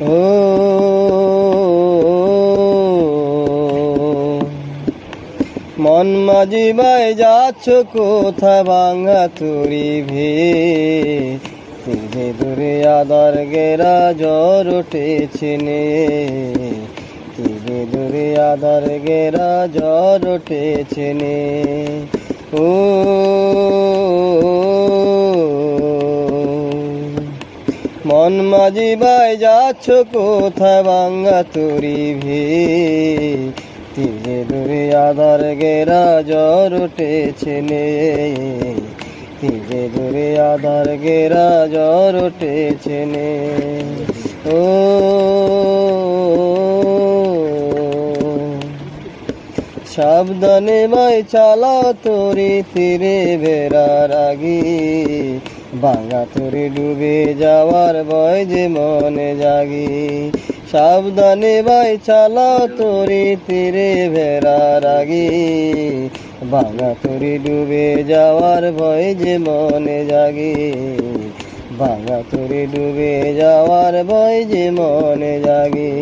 ও মন মাঝি বাই যাচ্ছ কোথা ভাঙা তুরি ভে দূরে আদার গেরা জ্বর উঠেছে নে। দূরে আদার গেরা জ্বর উঠেছে নে। ও মন মাঝি বাই যাচ্ছ কোথায় ভাঙ্গা তুরি ভি ধীরে দূরে আধার গেরা জ্বর উঠেছে নে। দূরে আধার গেরা জ্বর উঠেছে নে। ও, সাবধানে ভাই চালা তোরে, তীরে বেড়ার আগে। ভাঙা তোরে ডুবে যাওয়ার ভয় যে মনে জাগি। সাবধানে ভাই চালা তোরে তীরে বেড়ার আগে ভাঙা তোরে ডুবে যাওয়ার ভয় যে মনে জাগে। ভাঙা তোরে ডুবে যাওয়ার ভয় যে মনে জাগে।